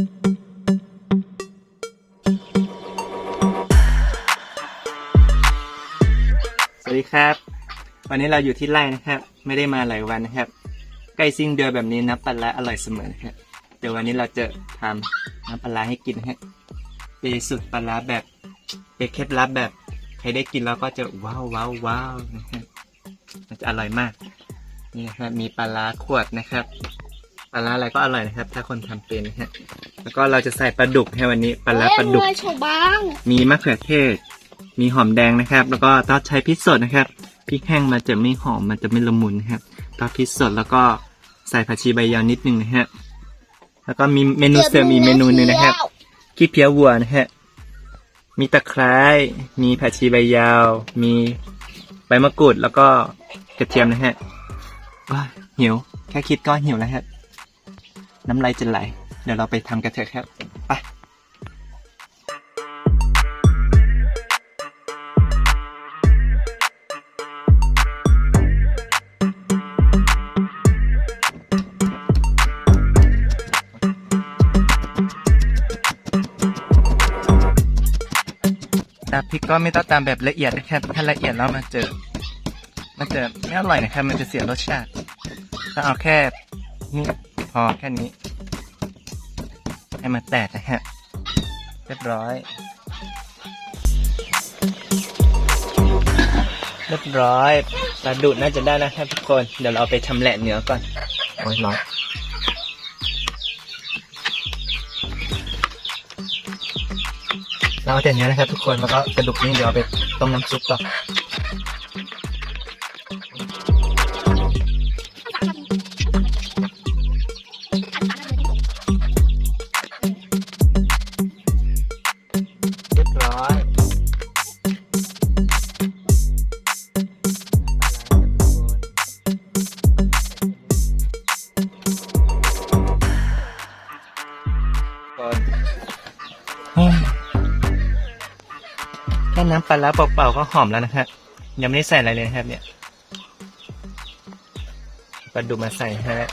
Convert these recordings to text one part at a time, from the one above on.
สวัสดีครับ วันนี้เราอยู่ที่ไร่นะครับ ไม่ได้มาหลายวันนะครับ ใกล้สิ้นเดือนแบบนี้น้ำปลาร้าอร่อยเสมอนะครับ เดี๋ยววันนี้เราจะทำน้ำปลาร้าให้กินนะฮะเป็นสูตรปลาร้าแบบเป็นเคล็ดลับแบบใครได้กินแล้วก็จะว้าวว้าวว้าวนะครับมันจะอร่อยมาก นี่นะครับมีปลาร้าขวดนะครับ ปลาร้าอะไรก็อร่อยนะครับ ถ้าคนทำเป็นนะฮะแล้วก็เราจะใส่ปลาดุกให้วันนี้ปลาร้าปลาดุก เอ้ยฉบางมีมะเขือเทศ มีหอมแดงนะครับ แล้วก็ต้องใช้พริกสดนะครับ พริกแห้งมันจะไม่หอม มันจะไม่ละมุนนะครับต้องพริกสดแล้วก็ใส่ผักชีใบยาวนิดนึงนะฮะ แล้วก็มีเมนูเสริมอีกเมนูหนึงนะครับ ขี้เพี้ยวัวนะฮะ มีตะไคร้ มีผักชีใบยาว มีใบมะกรูด แล้วก็กระเทียมนะฮะว้าหิว แค่คิดก็หิวแล้วครับ น้ำลายจะไหล เดี๋ยวเราไปทำกันเถอะครับ ไปตามพริกก็ไม่ต้องตามแบบละเอียดนะครับถ้าละเอียดแล้วมันจะมันจะไม่อร่อยนะครับ มันจะเสียรสชาติถ้าเอาแค่นี่ พอแค่นี้ ให้มันแตกนะฮะ เรียบร้อย เรียบร้อยปลาดุดน่าจะได้นะครับทุกคน เดี๋ยวเราเอาไปชำแหละเนื้อก่อน โอ้ยร้อนเราเอาแต่เนื้อนะครับทุกคน แล้วก็กระดูกนี่เดี๋ยวเอาไปต้มน้ำซุปต่อ น้ำปลาร้าเปล่าๆก็หอมแล้วนะครับยังไม่ได้ใส่อะไรเลยนะครับ เนี่ยปลาดุกมาใส่ฮะ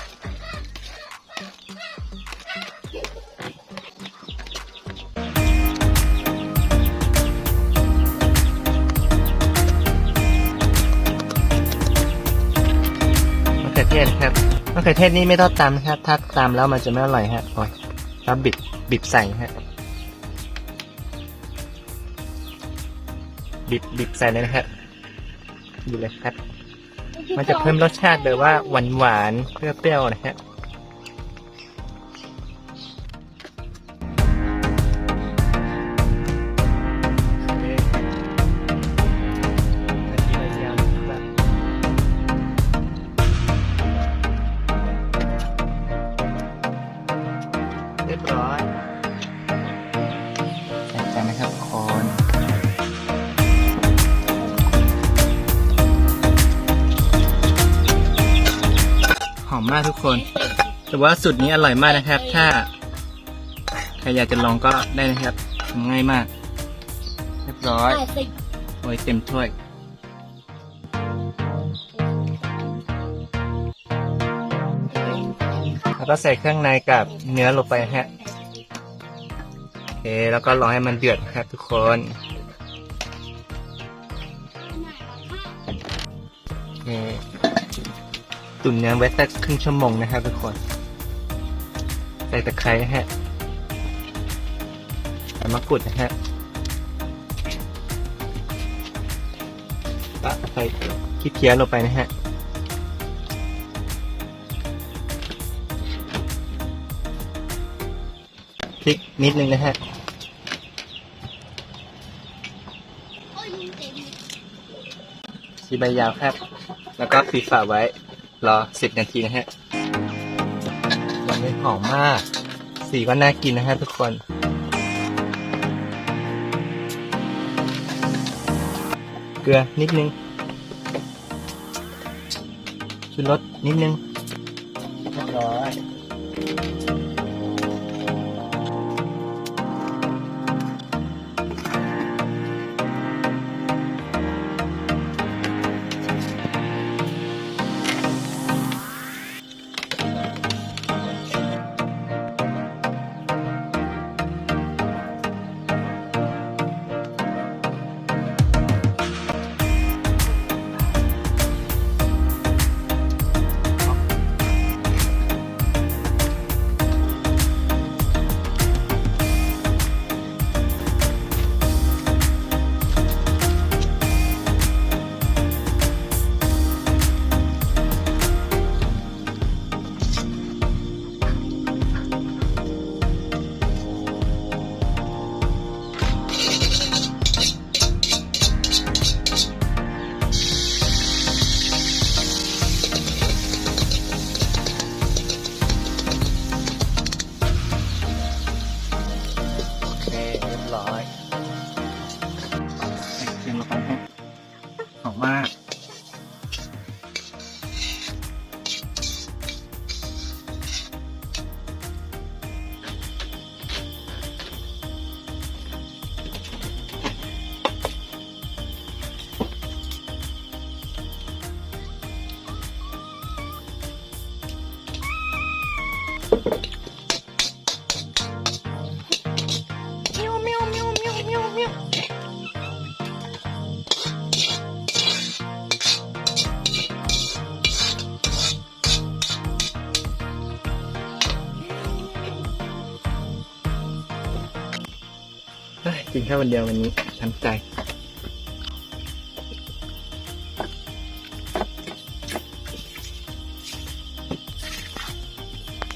มะเขือเทศครับมะเขือเทศนี่ไม่ต้องตำนะครับ ถ้าตำแล้วมันจะไม่อร่อยฮะโอ้ยถ้าบิดบิดใส่ฮะ บิดบิดใส่เลยนะครับดูเลยครับ มันจะเพิ่มรสชาติแบบว่าหวานหวานๆเปรี้ยวๆนะฮะ อมมากทุกคน แต่ว่าสูตรนี้อร่อยมากนะครับ ถ้าใครอยากจะลองก็ได้นะครับทำง่ายมาก เรียบร้อยโอ้ยเต็มถ้วยแล้วก็ใส่เครื่องในกับเนื้อลงไปฮะโอเคแล้วก็รอให้มันเดือดครับทุกคนโอเค ตุ๋นเนื้อไว้สักครึ่งชั่วโมงนะครับทุกคนใส่ตะไคร้ฮะใส่มะกรูดนะฮะแล้วใส่ขี้เพี้ยลงไปนะฮะพริกนิดนึงนะฮะโอ้ยลุงเต็มชีใบยาวครับ แล้วก็ปิดฝาไว้ รอสิบนาทีนะฮะมันไม่หอมมาก สีก็น่ากินนะฮะทุกคนเกลือนิดนึงชูรสนิดนึงเรียบร้อย มาก Thank you. กินแค่วันเดียววันนี้ทำใจ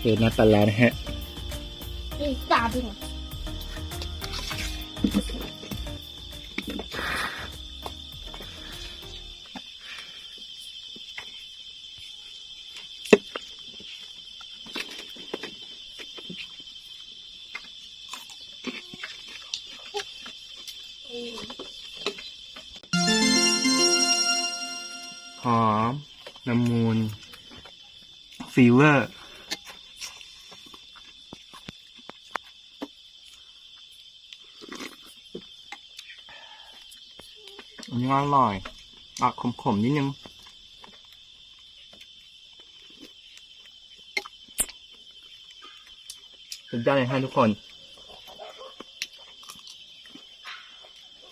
เดี๋ยวน้ำปลาร้านะฮะ อีกตาเป็นไง ฟีเวอร์ อันนี้อร่อยออกขมๆนิดนึงสุดยอดเลยฮะทุกคน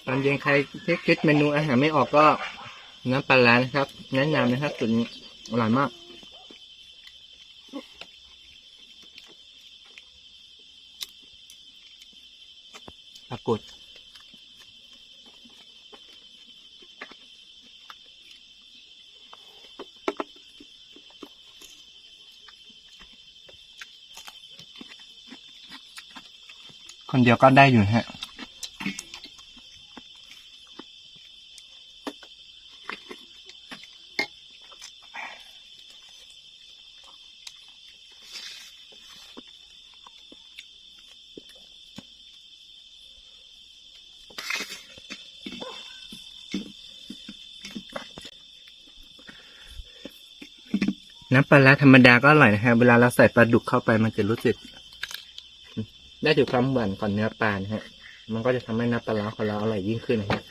ตอนเย็นใครที่คิดเมนูอาหารไม่ออกก็น้ำปลาร้านะครับ แนะนำนะครับสูตรนี้อร่อยมาก ปรา กฏคนเดียวก็ได้อยู่ฮะ น้ำปลาร้าธรรมดาก็อร่อยนะฮะ เวลาเราใส่ปลาดุกเข้าไปมันจะรู้สึก ได้ถึงความหวานก่อนเนื้อปลานะฮะ มันก็จะทำให้น้ำปลาร้าของเราอร่อยยิ่งขึ้นนะฮะ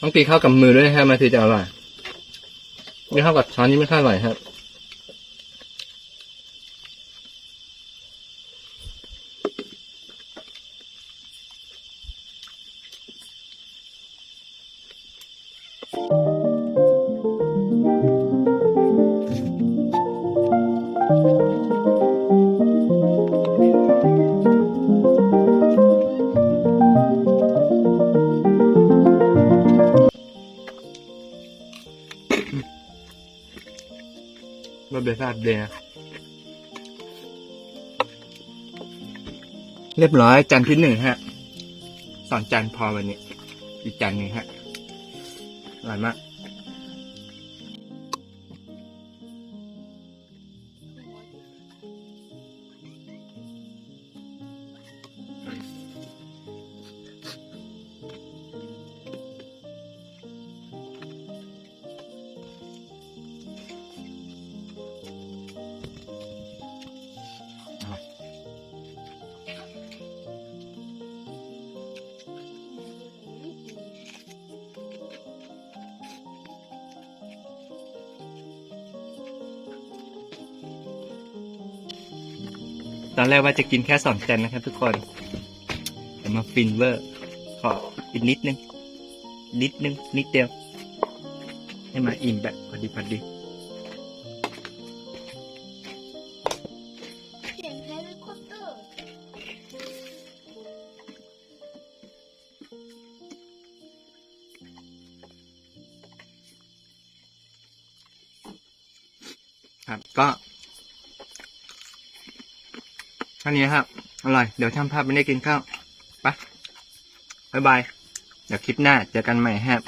ต้องตีเข้ากับมือด้วยนะฮะมันถึงจะอร่อยไม่เข้ากับช้อนนี่ไม่ค่อยอร่อยครับ รสเบสาดเลยเรียบร้อยจานที่หนึ่งฮะสองจานพอวันนี้ อีกจานหนึ่งฮะอร่อยมาก ตอนแรกว่าจะกินแค่สองจานนะครับทุกคนแต่มาฟินเวอร์ ขออีกนิดนึง นิดนึง นิดเดียว ให้มาอิ่มแบบพอดีพอดีครับก็ อันนี้ครับ อร่อย เดี๋ยวช่างภาพไปได้กินข้าวไปบายบาย เดี๋ยวคลิปหน้าเจอกันใหม่ครับ